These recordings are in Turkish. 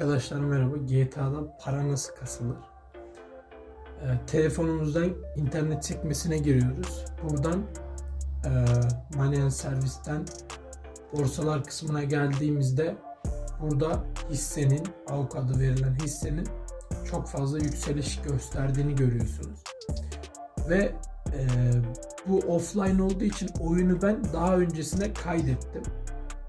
Arkadaşlar merhaba. GTA'da para nasıl kasılır? Ee, telefonumuzdan internet sekmesine giriyoruz. Buradan e, Money and Service'ten borsalar kısmına geldiğimizde burada hissenin, AUK adı verilen hissenin çok fazla yükseliş gösterdiğini görüyorsunuz. Ve e, bu offline olduğu için oyunu ben daha öncesine kaydettim.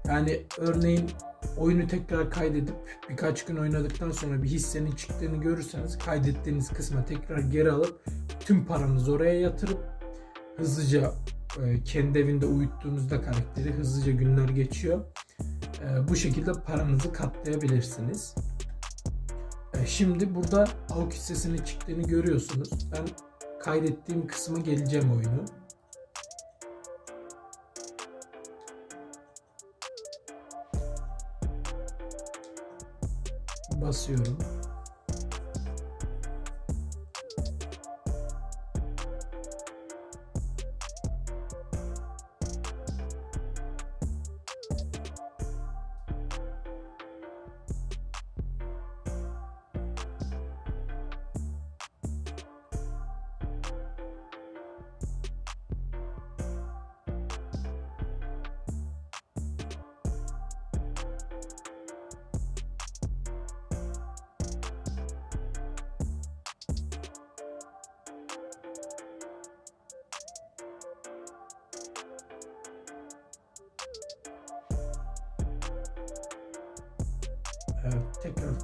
Yani örneğin oyunu tekrar kaydedip birkaç gün oynadıktan sonra bir hissenin çıktığını görürseniz kaydettiğiniz kısma tekrar geri alıp tüm paranızı oraya yatırıp hızlıca e, kendi evinde uyuttuğunuzda karakteri hızlıca günler geçiyor. E, Bu şekilde paranızı katlayabilirsiniz. E, Şimdi burada AUK hissesinin çıktığını görüyorsunuz. Ben kaydettiğim kısma geleceğim oyunu. Basıyorum.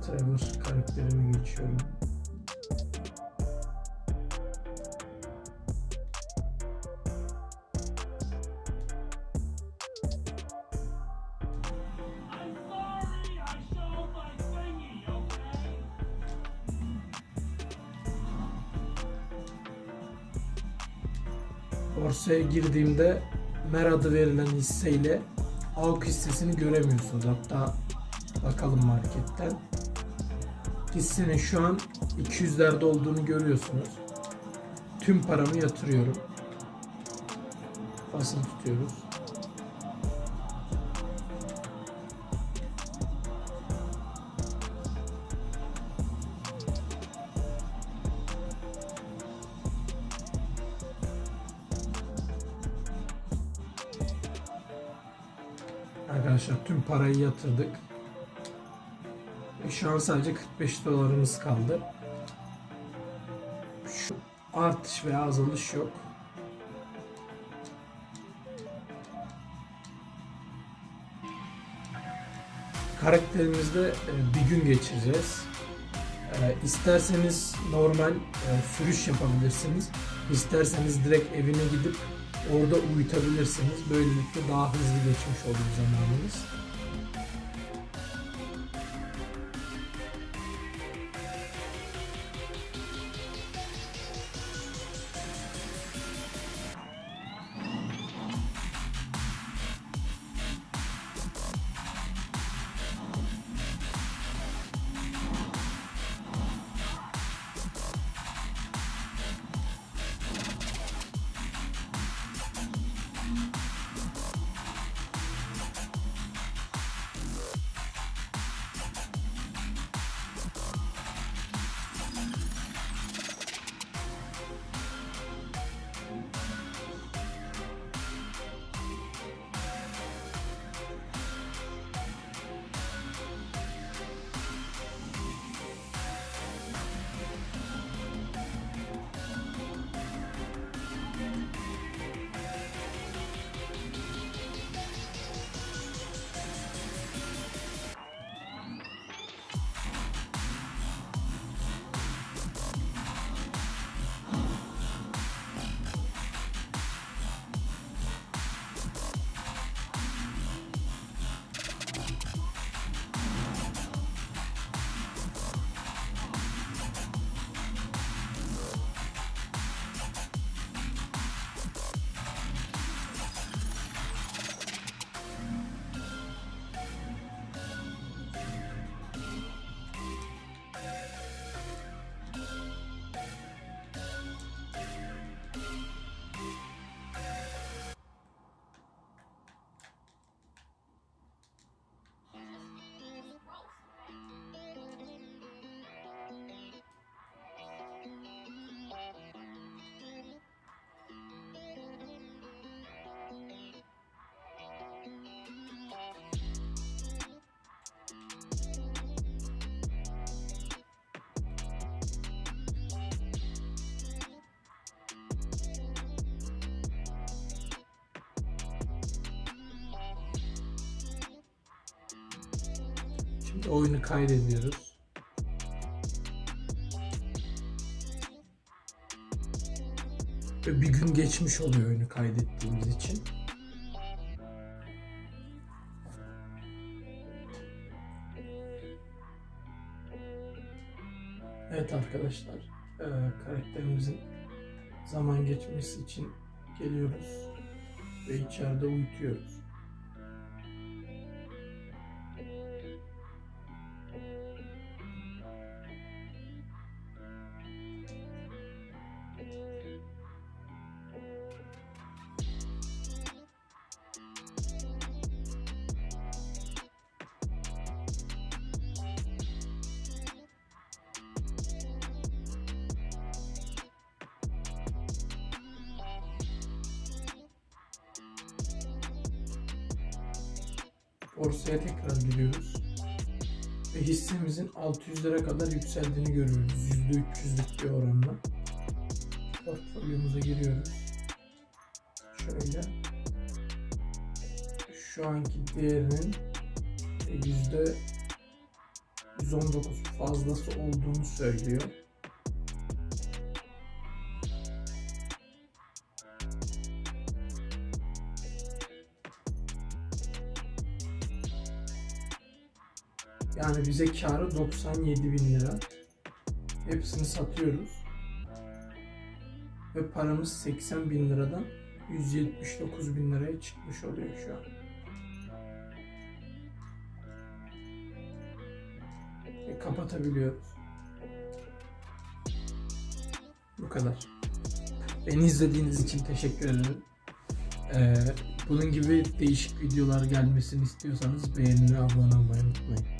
Trevor karakterime geçiyorum. Borsaya girdiğimde MER adı verilen hisseyle AUK hissesini göremiyorsunuz. Hatta bakalım marketten. Hissenin şu an 200'lerde olduğunu görüyorsunuz. Tüm paramı yatırıyorum. Basın tutuyoruz. Arkadaşlar tüm parayı yatırdık. Şu an sadece 45 dolarımız kaldı. Şu artış veya azalış yok. Karakterimizde e, bir gün geçireceğiz. E, İsterseniz normal e, sürüş yapabilirsiniz. İsterseniz direkt evine gidip orada uyutabilirsiniz. Böylelikle daha hızlı geçmiş olur zamanınız. Oyunu kaydediyoruz. Ve bir gün geçmiş oluyor oyunu kaydettiğimiz için. Evet arkadaşlar, eee, karakterimizin zaman geçmesi için geliyoruz ve içeride uyutuyoruz. Borsaya tekrar giriyoruz. Ve hissemizin 600'lere kadar yükseldiğini görüyoruz. %300'lük bir oranla. Portfolyomuza giriyoruz. Şöyle. Şu anki değerinin yüzde 119 fazlası olduğunu söylüyor. Yani bize karı 97 bin lira. Hepsini satıyoruz. Ve paramız 80 bin liradan 179 bin liraya çıkmış oluyor şu an. Ve kapatabiliyoruz. Bu kadar. Beni izlediğiniz için teşekkür ederim. Ee, bunun gibi değişik videolar gelmesini istiyorsanız beğeni ve abone olmayı unutmayın.